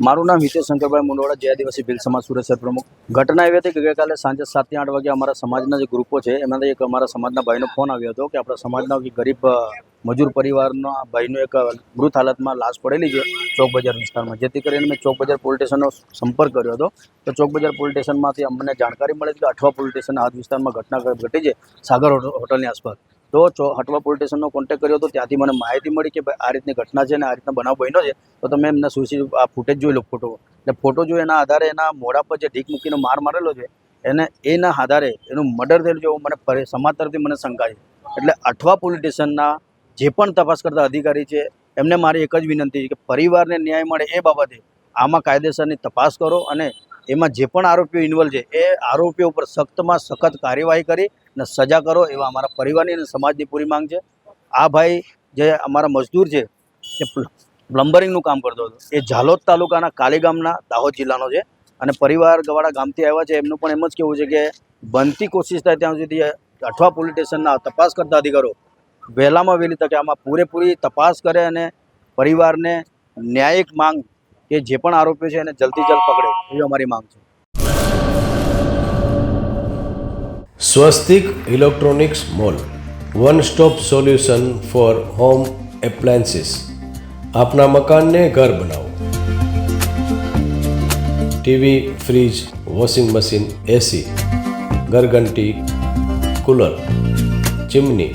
મારું નામ હિતેશ શંકરભાઈ મુંડવાડા જય આદિવાસી ભીલ સમાજ સુરત પ્રમુખ. ઘટના એવી હતી કે ગઈકાલે સાંજે સાતથી આઠ વાગે અમારા સમાજના જે ગ્રુપો છે એમાંથી એક અમારા સમાજના ભાઈનો ફોન આવ્યો હતો કે આપણા સમાજના ગરીબ મજૂર પરિવારનો ભાઈનો એક મૃત હાલતમાં લાશ પડેલી છે ચોક બજાર વિસ્તારમાં. જેથી કરીને મેં ચોક બજાર પોલીસ સ્ટેશનનો સંપર્ક કર્યો હતો. તો ચોક બજાર પોલીસ સ્ટેશનમાંથી અમને જાણકારી મળી કે અઠવા પોલીસ સ્ટેશન હાથ વિસ્તારમાં ઘટના ઘટી છે સાગર હોટલ- હોટલની આસપાસ. તો હટવા પોલીસ સ્ટેશનનો કોન્ટેક્ટ કર્યો હતો ત્યાંથી મને માહિતી મળી કે આ રીતની ઘટના છે ને આ રીતના બનાવ બન્યો છે. તો તમે એમને સુસી આ ફૂટેજ જોઈ લો ફોટો એટલે ફોટો જોઈ એના આધારે એના મોઢા પર જે ઢીક મૂકીને માર મારેલો છે, એને એના આધારે એનું મર્ડર થયેલું છે મને સમાજ તરફથી મને શંકા છે. એટલે અઠવા પોલીસ સ્ટેશનના જે પણ તપાસ કરતા અધિકારી છે, એમને મારી એક જ વિનંતી છે કે પરિવારને ન્યાય મળે એ બાબતે આમાં કાયદેસરની તપાસ કરો અને એમાં જે પણ આરોપીઓ ઇન્વોલ્વ છે, એ આરોપીઓ ઉપર સખ્તમાં સખત કાર્યવાહી કરી અને સજા કરો એવા અમારા પરિવારની અને સમાજની પૂરી માંગ છે. આ ભાઈ જે અમારા મજદૂર છે, એ પ્લ- પ્લમ્બરિંગનું કામ કરતો હતો. એ ઝાલોદ તાલુકાના કાલી ગામના દાહોદ જિલ્લાનો છે અને પરિવાર ગવાડા ગામથી આવ્યા છે. એમનું પણ એમ જ કહેવું છે કે બનતી કોશિશ થાય ત્યાં સુધી અઠવા પોલીસ સ્ટેશનના તપાસ કરતા અધિકારો વહેલામાં વહેલી તકે આમાં પૂરેપૂરી તપાસ કરે અને પરિવારને ન્યાયિક માંગ કે જે પણ આરોપીઓ છે એને જલ્દી જલ્દ પકડે, એવી અમારી માંગ છે. Swastik electronics mall, one stop solution for home appliances. આપના મકાનને ઘર બનાવો. TV, fridge, washing machine, AC, ઘરઘંટી, cooler, chimney,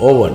oven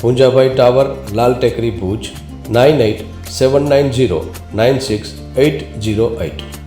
Poonjabhai tower, Lal Tekri Bhuj, nine eight seven nine zero nine six eight zero eight.